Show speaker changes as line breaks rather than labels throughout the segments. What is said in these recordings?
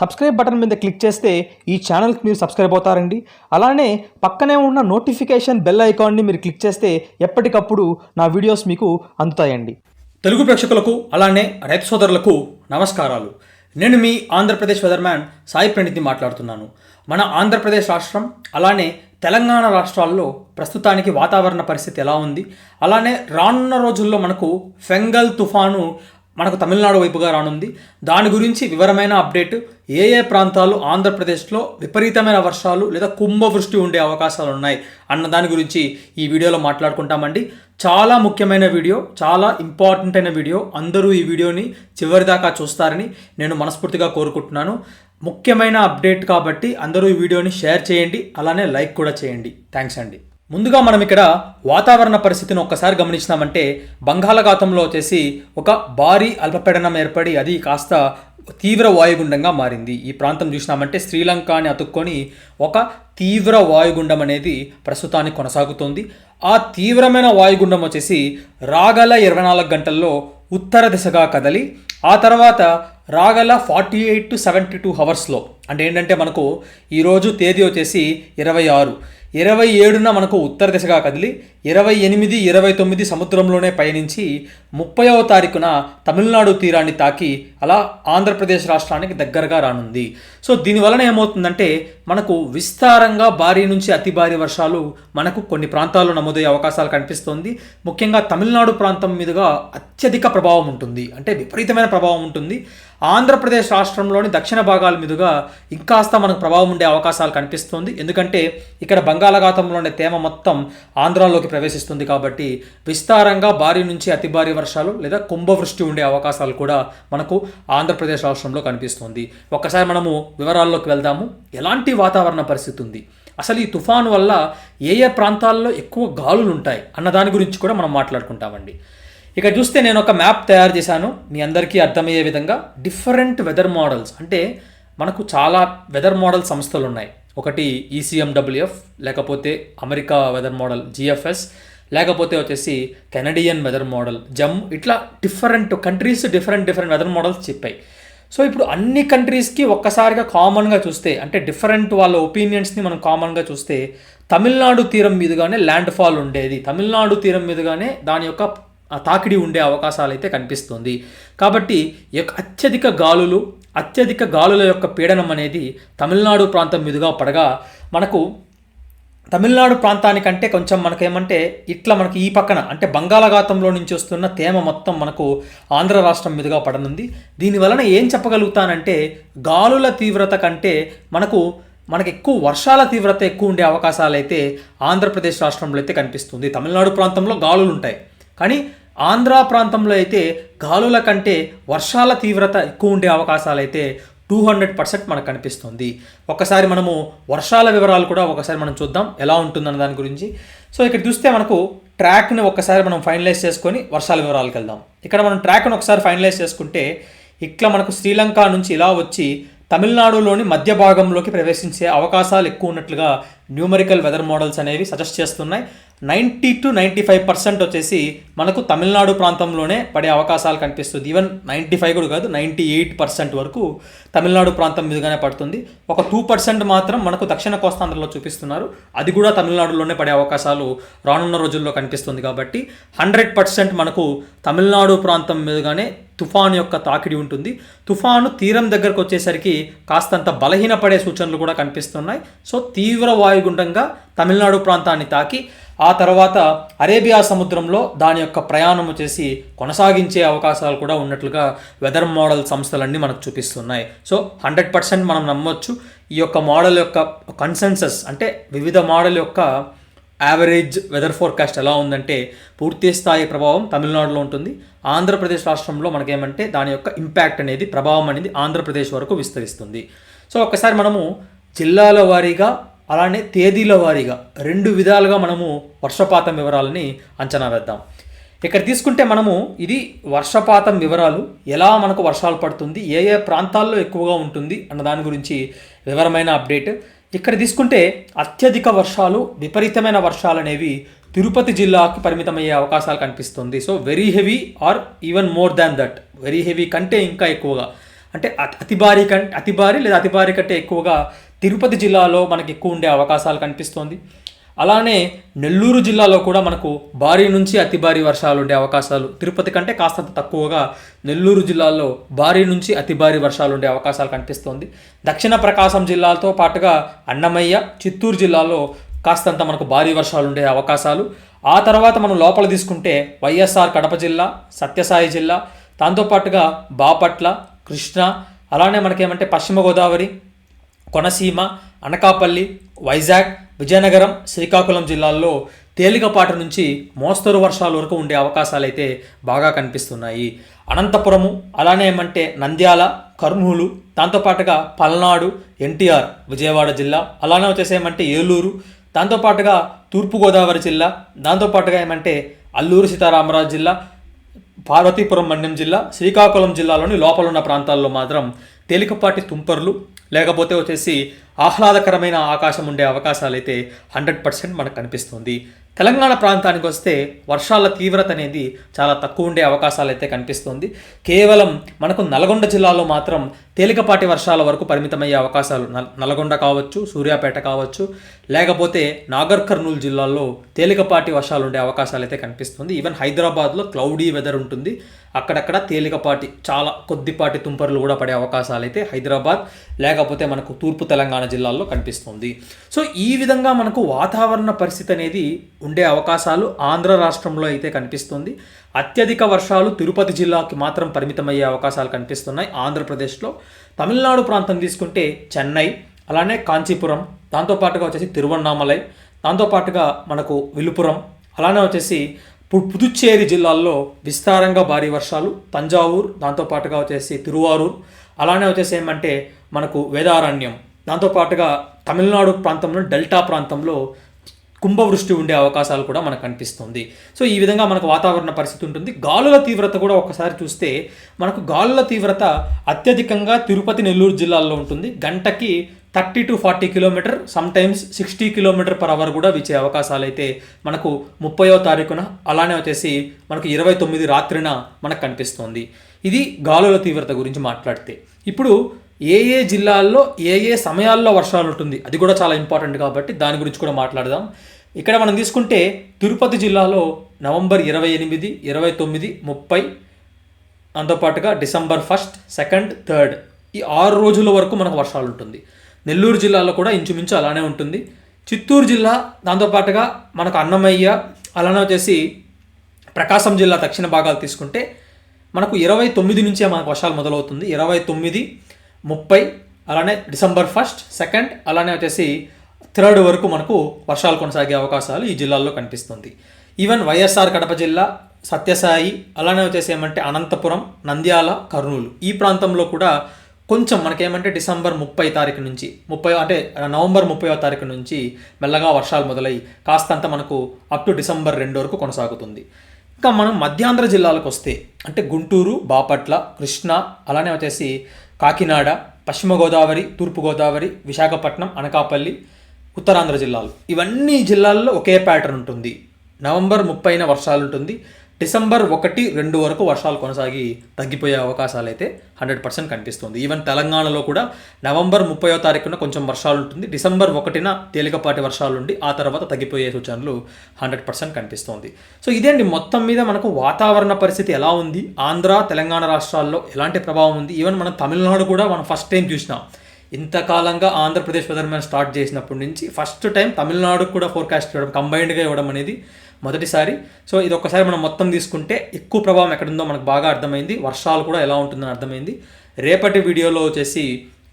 Subscribe button మీద click చేస్తే ఈ ఛానల్కి మీరు సబ్స్క్రైబ్ అవుతారండి. అలానే పక్కనే ఉన్న నోటిఫికేషన్ బెల్ ఐకాన్ని మీరు క్లిక్ చేస్తే ఎప్పటికప్పుడు నా వీడియోస్ మీకు అందుతాయండి.
తెలుగు ప్రేక్షకులకు అలానే రైతు సోదరులకు నమస్కారాలు. నేను మీ ఆంధ్రప్రదేశ్ వెదర్మ్యాన్ సాయి ప్రణితి మాట్లాడుతున్నాను. మన ఆంధ్రప్రదేశ్ రాష్ట్రం అలానే తెలంగాణ రాష్ట్రాల్లో ప్రస్తుతానికి వాతావరణ పరిస్థితి ఎలా ఉంది? అలానే రానున్న రోజుల్లో మనకు ఫెంగల్ తుఫాను మనకు తమిళనాడు వైపుగా రానుంది. దాని గురించి వివరమైన అప్డేట్ ఏ ఏ ప్రాంతాలు ఆంధ్రప్రదేశ్లో విపరీతమైన వర్షాలు లేదా కుంభవృష్టి ఉండే అవకాశాలు ఉన్నాయి అన్న దాని గురించి ఈ వీడియోలో మాట్లాడుకుంటామండి. చాలా ముఖ్యమైన వీడియో చాలా ఇంపార్టెంట్ అయిన వీడియో. అందరూ ఈ వీడియోని చివరిదాకా చూస్తారని నేను మనస్ఫూర్తిగా కోరుకుంటున్నాను. ముఖ్యమైన అప్డేట్ కాబట్టి అందరూ ఈ వీడియోని షేర్ చేయండి అలానే లైక్ కూడా చేయండి. థ్యాంక్స్ అండి. ముందుగా మనం ఇక్కడ వాతావరణ పరిస్థితిని ఒక్కసారి గమనించినామంటే బంగాళాఖాతంలో వచ్చేసి ఒక భారీ అల్పపీడనం ఏర్పడి అది కాస్త తీవ్ర వాయుగుండంగా మారింది. ఈ ప్రాంతం చూసినామంటే శ్రీలంకని అతుక్కొని ఒక తీవ్ర వాయుగుండం అనేది ప్రస్తుతానికి కొనసాగుతోంది. ఆ తీవ్రమైన వాయుగుండం వచ్చేసి రాగల ఇరవై నాలుగు గంటల్లో ఉత్తర దిశగా కదలి ఆ తర్వాత రాగల forty eight to seventy two హవర్స్లో అంటే ఏంటంటే మనకు ఈరోజు తేదీ వచ్చేసి ఇరవై ఆరు. ఇరవై ఏడున మనకు ఉత్తర దిశగా కదిలి ఇరవై ఎనిమిది ఇరవై తొమ్మిది సముద్రంలోనే పయనించి ముప్పైవ తారీఖున తమిళనాడు తీరాన్ని తాకి అలా ఆంధ్రప్రదేశ్ రాష్ట్రానికి దగ్గరగా రానుంది. సో దీనివలన ఏమవుతుందంటే మనకు విస్తారంగా భారీ నుంచి అతి భారీ వర్షాలు మనకు కొన్ని ప్రాంతాల్లో నమోదయ్యే అవకాశాలు కనిపిస్తోంది. ముఖ్యంగా తమిళనాడు ప్రాంతం మీదుగా అత్యధిక ప్రభావం ఉంటుంది. అంటే విపరీతమైన ప్రభావం ఉంటుంది. ఆంధ్రప్రదేశ్ రాష్ట్రంలోని దక్షిణ భాగాల మీదుగా ఇంకాస్త మనకు ప్రభావం ఉండే అవకాశాలు కనిపిస్తుంది. ఎందుకంటే ఇక్కడ బంగాళాఘాతంలో ఉండే తేమ మొత్తం ఆంధ్రాలోకి ప్రవేశిస్తుంది కాబట్టి విస్తారంగా భారీ నుంచి అతి భారీ వర్షాలు లేదా కుంభవృష్టి ఉండే అవకాశాలు కూడా మనకు ఆంధ్రప్రదేశ్ రాష్ట్రంలో కనిపిస్తుంది. ఒక్కసారి మనము వివరాల్లోకి వెళ్దాము. ఎలాంటి వాతావరణ పరిస్థితి ఉంది? అసలు ఈ తుఫాను వల్ల ఏ ఏ ప్రాంతాల్లో ఎక్కువ గాలులు ఉంటాయి అన్న దాని గురించి కూడా మనం మాట్లాడుకుంటామండి. ఇక చూస్తే నేను ఒక మ్యాప్ తయారు చేశాను. మీ అందరికీ అర్థమయ్యే విధంగా డిఫరెంట్ వెదర్ మోడల్స్ అంటే మనకు చాలా వెదర్ మోడల్ సంస్థలు ఉన్నాయి. ఒకటి ఈసీఎండబ్ల్యూఎఫ్ లేకపోతే అమెరికా వెదర్ మోడల్ జిఎఫ్ఎస్ లేకపోతే వచ్చేసి కెనడియన్ వెదర్ మోడల్ జమ్ ఇట్లా different countries different different weather models చెప్పాయి. సో ఇప్పుడు అన్ని కంట్రీస్కి ఒక్కసారిగా కామన్గా చూస్తే అంటే డిఫరెంట్ వాళ్ళ ఒపీనియన్స్ని మనం కామన్గా చూస్తే తమిళనాడు తీరం మీదుగానే ల్యాండ్ ఫాల్ ఉండేది. తమిళనాడు తీరం మీదుగానే దాని యొక్క తాకిడి ఉండే అవకాశాలు అయితే కనిపిస్తుంది. కాబట్టి యొక్క అత్యధిక గాలులు అత్యధిక గాలుల యొక్క పీడనం అనేది తమిళనాడు ప్రాంతం మీదుగా పడగా మనకు తమిళనాడు ప్రాంతానికంటే కొంచెం మనకేమంటే ఇట్లా మనకి ఈ పక్కన అంటే బంగాళాఖాతంలో నుంచి వస్తున్న తేమ మొత్తం మనకు ఆంధ్ర రాష్ట్రం మీదుగా పడనుంది. దీనివలన ఏం చెప్పగలుగుతానంటే గాలుల తీవ్రత కంటే మనకు మనకి ఎక్కువ వర్షాల తీవ్రత ఎక్కువ ఉండే అవకాశాలు అయితే ఆంధ్రప్రదేశ్ రాష్ట్రంలో అయితే కనిపిస్తుంది. తమిళనాడు ప్రాంతంలో గాలులు ఉంటాయి కానీ ఆంధ్ర ప్రాంతంలో అయితే గాలుల కంటే వర్షాల తీవ్రత ఎక్కువ ఉండే అవకాశాలు అయితే టూ హండ్రెడ్ పర్సెంట్ మనకు కనిపిస్తుంది. ఒకసారి మనము వర్షాల వివరాలు కూడా ఒకసారి మనం చూద్దాం ఎలా ఉంటుందన్న దాని గురించి. సో ఇక్కడ చూస్తే మనకు ట్రాక్ని ఒకసారి మనం ఫైనలైజ్ చేసుకొని వర్షాల వివరాలకు వెళ్దాం. ఇక్కడ మనం ట్రాక్ను ఒకసారి ఫైనలైజ్ చేసుకుంటే ఇట్లా మనకు శ్రీలంక నుంచి ఇలా వచ్చి తమిళనాడులోని మధ్య భాగంలోకి ప్రవేశించే అవకాశాలు ఎక్కువ ఉన్నట్లుగా న్యూమరికల్ వెదర్ మోడల్స్ అనేవి సజెస్ట్ చేస్తున్నాయి. Ninety to ninety five percent వచ్చేసి మనకు తమిళనాడు ప్రాంతంలోనే పడే అవకాశాలు కనిపిస్తుంది. ఈవెన్ నైంటీ ఫైవ్ కూడా కాదు నైంటీ ఎయిట్ పర్సెంట్ వరకు తమిళనాడు ప్రాంతం మీదుగానే పడుతుంది. ఒక టూ పర్సెంట్ మాత్రం మనకు దక్షిణ కోస్తాంధ్రలో చూపిస్తున్నారు. అది కూడా తమిళనాడులోనే పడే అవకాశాలు రానున్న రోజుల్లో కనిపిస్తుంది కాబట్టి హండ్రెడ్ పర్సెంట్ మనకు తమిళనాడు ప్రాంతం మీదుగానే తుఫాను యొక్క తాకిడి ఉంటుంది. తుఫాను తీరం దగ్గరకు వచ్చేసరికి కాస్తంత బలహీనపడే సూచనలు కూడా కనిపిస్తున్నాయి. సో తీవ్ర వాయుగుండంగా తమిళనాడు ప్రాంతాన్ని తాకి ఆ తర్వాత అరేబియా సముద్రంలో దాని యొక్క ప్రయాణం చేసి కొనసాగించే అవకాశాలు కూడా ఉన్నట్లుగా వెదర్ మోడల్ సంస్థలన్నీ మనకు చూపిస్తున్నాయి. సో హండ్రెడ్ పర్సెంట్ మనం నమ్మొచ్చు. ఈ యొక్క మోడల్ యొక్క కన్సెన్సస్ అంటే వివిధ మోడల్ యొక్క యావరేజ్ వెదర్ ఫోర్కాస్ట్ ఎలా ఉందంటే పూర్తి స్థాయి ప్రభావం తమిళనాడులో ఉంటుంది. ఆంధ్రప్రదేశ్ రాష్ట్రంలో మనకేమంటే దాని యొక్క ఇంపాక్ట్ అనేది ప్రభావం అనేది ఆంధ్రప్రదేశ్ వరకు విస్తరిస్తుంది. సో ఒకసారి మనము జిల్లాల వారీగా అలానే తేదీల వారీగా రెండు విధాలుగా మనము వర్షపాతం వివరాలని అంచనా వేద్దాం. ఇక్కడ తీసుకుంటే మనము ఇది వర్షపాతం వివరాలు ఎలా మనకు వర్షాలు పడుతుంది ఏ ఏ ప్రాంతాల్లో ఎక్కువగా ఉంటుంది అన్న దాని గురించి వివరమైన అప్డేట్. ఇక్కడ తీసుకుంటే అత్యధిక వర్షాలు విపరీతమైన వర్షాలు అనేవి తిరుపతి జిల్లాకి పరిమితమయ్యే అవకాశాలు కనిపిస్తుంది. So very heavy or even more than that very heavy కంటే ఇంకా ఎక్కువగా. అంటే అతి అతి భారీ కంటే అతి భారీ లేదా అతి భారీ కంటే ఎక్కువగా తిరుపతి జిల్లాలో మనకి ఎక్కువ ఉండే అవకాశాలు కనిపిస్తోంది. అలానే నెల్లూరు జిల్లాలో కూడా మనకు భారీ నుంచి అతి భారీ వర్షాలు ఉండే అవకాశాలు. తిరుపతి కంటే కాస్తంత తక్కువగా నెల్లూరు జిల్లాలో భారీ నుంచి అతి భారీ వర్షాలు ఉండే అవకాశాలు కనిపిస్తోంది. దక్షిణ ప్రకాశం జిల్లాలతో పాటుగా అన్నమయ్య చిత్తూరు జిల్లాలో కాస్తంత మనకు భారీ వర్షాలు ఉండే అవకాశాలు. ఆ తర్వాత మనం లోపల తీసుకుంటే వైఎస్ఆర్ కడప జిల్లా సత్యసాయి జిల్లా దాంతోపాటుగా బాపట్ల కృష్ణ అలానే మనకేమంటే పశ్చిమ గోదావరి కొనసీమ అనకాపల్లి వైజాగ్ విజయనగరం శ్రీకాకుళం జిల్లాల్లో తేలికపాటి నుంచి మోస్తరు వర్షాల వరకు ఉండే అవకాశాలు అయితే బాగా కనిపిస్తున్నాయి. అనంతపురము అలానే ఏమంటే నంద్యాల కర్నూలు దాంతోపాటుగా పల్నాడు ఎన్టీఆర్ విజయవాడ జిల్లా అలానే వచ్చేసేమంటే ఏలూరు దాంతోపాటుగా తూర్పుగోదావరి జిల్లా దాంతోపాటుగా ఏమంటే అల్లూరు సీతారామరాజు జిల్లా పార్వతీపురం మన్యం జిల్లా శ్రీకాకుళం జిల్లాలోని లోపల ఉన్న ప్రాంతాల్లో మాత్రం తేలికపాటి తుంపర్లు లేకపోతే వచ్చేసి ఆహ్లాదకరమైన ఆకాశం ఉండే అవకాశాలు అయితే హండ్రెడ్ పర్సెంట్ మనకు కనిపిస్తుంది. తెలంగాణ ప్రాంతానికి వస్తే వర్షాల తీవ్రత అనేది చాలా తక్కువ ఉండే అవకాశాలు అయితే కనిపిస్తుంది. కేవలం మనకు నల్గొండ జిల్లాలో మాత్రం తేలికపాటి వర్షాల వరకు పరిమితమయ్యే అవకాశాలు నల్- నల్గొండ కావచ్చు సూర్యాపేట కావచ్చు లేకపోతే నాగర్ కర్నూలు జిల్లాల్లో తేలికపాటి వర్షాలు ఉండే అవకాశాలు అయితే కనిపిస్తుంది. ఈవెన్ హైదరాబాద్లో క్లౌడీ వెదర్ ఉంటుంది. అక్కడక్కడ తేలికపాటి చాలా కొద్దిపాటి తుంపర్లు కూడా పడే అవకాశాలు అయితే హైదరాబాద్ లేకపోతే మనకు తూర్పు తెలంగాణ జిల్లాల్లో కనిపిస్తుంది. సో ఈ విధంగా మనకు వాతావరణ పరిస్థితి అనేది ఉండే అవకాశాలు ఆంధ్ర రాష్ట్రంలో అయితే కనిపిస్తుంది. అత్యధిక వర్షాలు తిరుపతి జిల్లాకి మాత్రం పరిమితమయ్యే అవకాశాలు కనిపిస్తున్నాయి. ఆంధ్రప్రదేశ్లో తమిళనాడు ప్రాంతం తీసుకుంటే చెన్నై అలానే కాంచీపురం దాంతోపాటుగా వచ్చేసి తిరువన్నామలై దాంతోపాటుగా మనకు విలుపురం అలానే వచ్చేసి పు- పుదుచ్చేరి జిల్లాల్లో విస్తారంగా భారీ వర్షాలు తంజావూరు దాంతోపాటుగా వచ్చేసి తిరువారూర్ అలానే వచ్చేసి ఏమంటే మనకు వేదారణ్యం. దాంతోపాటుగా తమిళనాడు ప్రాంతంలో డెల్టా ప్రాంతంలో కుంభవృష్టి ఉండే అవకాశాలు కూడా మనకు కనిపిస్తుంది. సో ఈ విధంగా మనకు వాతావరణ పరిస్థితి ఉంటుంది. గాలుల తీవ్రత కూడా ఒకసారి చూస్తే మనకు గాలుల తీవ్రత అత్యధికంగా తిరుపతి నెల్లూరు జిల్లాల్లో ఉంటుంది. గంటకి thirty to forty kilometer some times sixty kilometer per hour కూడా వీచే అవకాశాలు అయితే మనకు ముప్పయో తారీఖున అలానే వచ్చేసి మనకు ఇరవై తొమ్మిది రాత్రిన మనకు కనిపిస్తోంది. ఇది గాలుల తీవ్రత గురించి మాట్లాడితే. ఇప్పుడు ఏ ఏ జిల్లాల్లో ఏ ఏ సమయాల్లో వర్షాలు ఉంటుంది అది కూడా చాలా ఇంపార్టెంట్ కాబట్టి దాని గురించి కూడా మాట్లాడదాం. ఇక్కడ మనం తీసుకుంటే తిరుపతి జిల్లాలో నవంబర్ ఇరవై ఎనిమిది ఇరవై తొమ్మిది ముప్పై దాంతోపాటుగా డిసెంబర్ ఫస్ట్ సెకండ్ థర్డ్ ఈ ఆరు రోజుల వరకు మనకు వర్షాలు ఉంటుంది. నెల్లూరు జిల్లాలో కూడా ఇంచుమించు అలానే ఉంటుంది. చిత్తూరు జిల్లా దాంతోపాటుగా మనకు అన్నమయ్య అలానే వచ్చేసి ప్రకాశం జిల్లా దక్షిణ భాగాలు తీసుకుంటే మనకు ఇరవై తొమ్మిది నుంచే మనకు వర్షాలు మొదలవుతుంది. ఇరవై తొమ్మిది ముప్పై అలానే డిసెంబర్ ఫస్ట్ సెకండ్ అలానే వచ్చేసి థర్డ్ వరకు మనకు వర్షాలు కొనసాగే అవకాశాలు ఈ జిల్లాల్లో కనిపిస్తుంది. ఈవెన్ వైఎస్ఆర్ కడప జిల్లా సత్యసాయి అలానే వచ్చేసి ఏమంటే అనంతపురం నంద్యాల కర్నూలు ఈ ప్రాంతంలో కూడా కొంచెం మనకేమంటే డిసెంబర్ ముప్పై తారీఖు నుంచి ముప్పై అంటే నవంబర్ ముప్పైవ తారీఖు నుంచి మెల్లగా వర్షాలు మొదలై కాస్తంత మనకు అప్ టు డిసెంబర్ రెండు వరకు కొనసాగుతుంది. ఇంకా మనం మధ్యాంధ్ర జిల్లాలకు వస్తే అంటే గుంటూరు బాపట్ల కృష్ణా అలానే వచ్చేసి కాకినాడ పశ్చిమ గోదావరి తూర్పు గోదావరి విశాఖపట్నం అనకాపల్లి ఉత్తరాంధ్ర జిల్లాలు. ఇవన్నీ జిల్లాల్లో ఒకే ప్యాటర్న్ ఉంటుంది. నవంబర్ ముప్పైన వర్షాలు ఉంటుంది డిసెంబర్ ఒకటి రెండు వరకు వర్షాలు కొనసాగి తగ్గిపోయే అవకాశాలు అయితే హండ్రెడ్ పర్సెంట్ కనిపిస్తుంది. ఈవెన్ తెలంగాణలో కూడా నవంబర్ ముప్పై తారీఖున కొంచెం వర్షాలు ఉంటుంది. డిసెంబర్ ఒకటిన తేలికపాటి వర్షాలు ఉండి ఆ తర్వాత తగ్గిపోయే సూచనలు హండ్రెడ్ పర్సెంట్ కనిపిస్తుంది. సో ఇదేంటి మొత్తం మీద మనకు వాతావరణ పరిస్థితి ఎలా ఉంది? ఆంధ్ర తెలంగాణ రాష్ట్రాల్లో ఎలాంటి ప్రభావం ఉంది? ఈవెన్ మనం తమిళనాడు కూడా మనం ఫస్ట్ టైం చూసినాం ఇంతకాలంగా ఆంధ్రప్రదేశ్ వెదర్మ్యాన్ స్టార్ట్ చేసినప్పటి నుంచి ఫస్ట్ టైం తమిళనాడుకు కూడా ఫోర్కాస్ట్ ఇవ్వడం కంబైన్డ్గా ఇవ్వడం అనేది మొదటిసారి. సో ఇది ఒక్కసారి మనం మొత్తం తీసుకుంటే ఎక్కువ ప్రభావం ఎక్కడుందో మనకు బాగా అర్థమైంది. వర్షాలు కూడా ఎలా ఉంటుందని అర్థమైంది. రేపటి వీడియోలో వచ్చేసి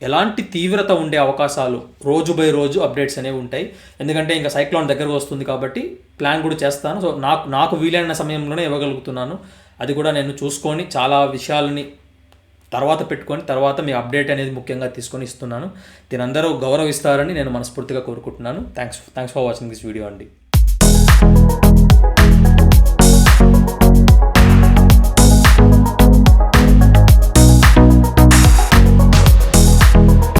ఎలాంటి తీవ్రత ఉండే అవకాశాలు రోజు బై రోజు అప్డేట్స్ అనేవి ఉంటాయి. ఎందుకంటే ఇంకా సైక్లోన్ దగ్గరకు వస్తుంది కాబట్టి ప్లాన్ కూడా చేస్తాను. సో నాకు నాకు వీలైన సమయంలోనే ఇవ్వగలుగుతున్నాను. అది కూడా నేను చూసుకొని చాలా విషయాలని తర్వాత పెట్టుకొని తర్వాత మీ అప్డేట్ అనేది ముఖ్యంగా తీసుకొని ఇస్తున్నాను. దీని అందరూ గౌరవిస్తారని నేను మనస్ఫూర్తిగా కోరుకుంటున్నాను. Thanks thanks for watching this video అండి.